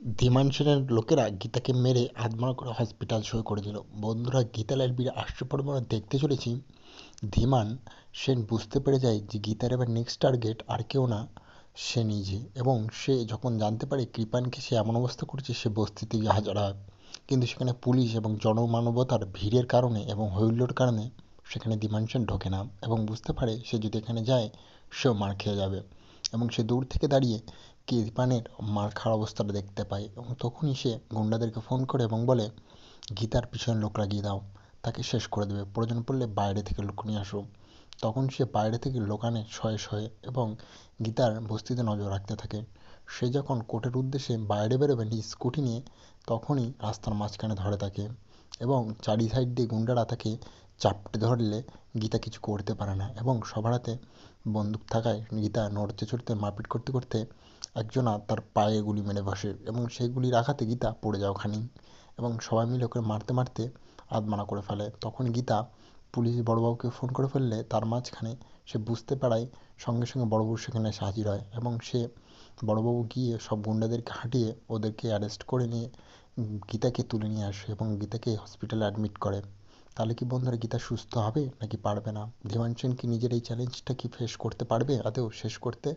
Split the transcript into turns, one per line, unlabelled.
ধীমান সেনের লোকেরা গীতাকে মেরে আধমরা করে হসপিটাল সই করে দিল। বন্ধুরা, গীতা লাইব্রেরি আসছে পর আমরা দেখতে চলেছি। ধীমান সেন বুঝতে পেরে যায় যে গীতার এবার নেক্সট টার্গেট আর কেউ না, সে নিজে। এবং সে যখন জানতে পারে কৃপানকে সে এমন অবস্থা করছে, সে বস্তিতে গিয়ে হাজার হয়। কিন্তু সেখানে পুলিশ এবং জনমানবতার ভিড়ের কারণে এবং হৈল্লোর কারণে সেখানে ধীমান সেন ঢোকে না এবং বুঝতে পারে সে যদি এখানে যায়, সেও মার খেয়ে যাবে। এবং সে দূর থেকে দাঁড়িয়ে কৃপানের মার খাওয়ার অবস্থাটা দেখতে পায় এবং তখনই সে গুন্ডাদেরকে ফোন করে এবং বলে, গীতার পিছনে লোক লাগিয়ে দাও, তাকে শেষ করে দেবে। প্রয়োজন পড়লে বাইরে থেকে লোক নিয়ে আসো। তখন সে বাইরে থেকে লোক আনে শয়ে শয়ে এবং গীতার বস্তিতে নজর রাখতে থাকে। সে যখন কোর্টের উদ্দেশ্যে বাইরে বেরোবে নিজ স্কুটি নিয়ে, তখনই রাস্তার মাঝখানে ধরে তাকে এবং চারি সাইড দিয়ে গুন্ডারা তাকে চাপটে ধরলে গীতা কিছু করতে পারে না এবং সবার হাতে বন্দুক থাকায় গীতা নড়তে চড়তে মারপিট করতে করতে একজনা তার পায়ে গুলি মেরে বসে এবং সেই গুলির আঘাতে গীতা পড়ে যাও খানি এবং সবাই মিলে ওকে মারতে মারতে আধমানা করে ফেলে। তখন গীতা পুলিশ বড়োবাবুকে ফোন করে ফেললে তার মাঝখানে সে বুঝতে পারায় সঙ্গে সঙ্গে বড়োবাবু সেখানে এসে হাজির হয় এবং সে বড়োবাবু গিয়ে সব গুন্ডাদেরকে হাঁটিয়ে ওদেরকে অ্যারেস্ট করে নিয়ে গীতাকে তুলে নিয়ে আসে এবং গীতাকে হসপিটালে অ্যাডমিট করে। তাহলে কি বন্ধুরা গীতা সুস্থ হবে নাকি পারবে না? ধীমান সেন কি নিজের এই চ্যালেঞ্জটা কি ফেস করতে পারবে? আদৌ শেষ করতে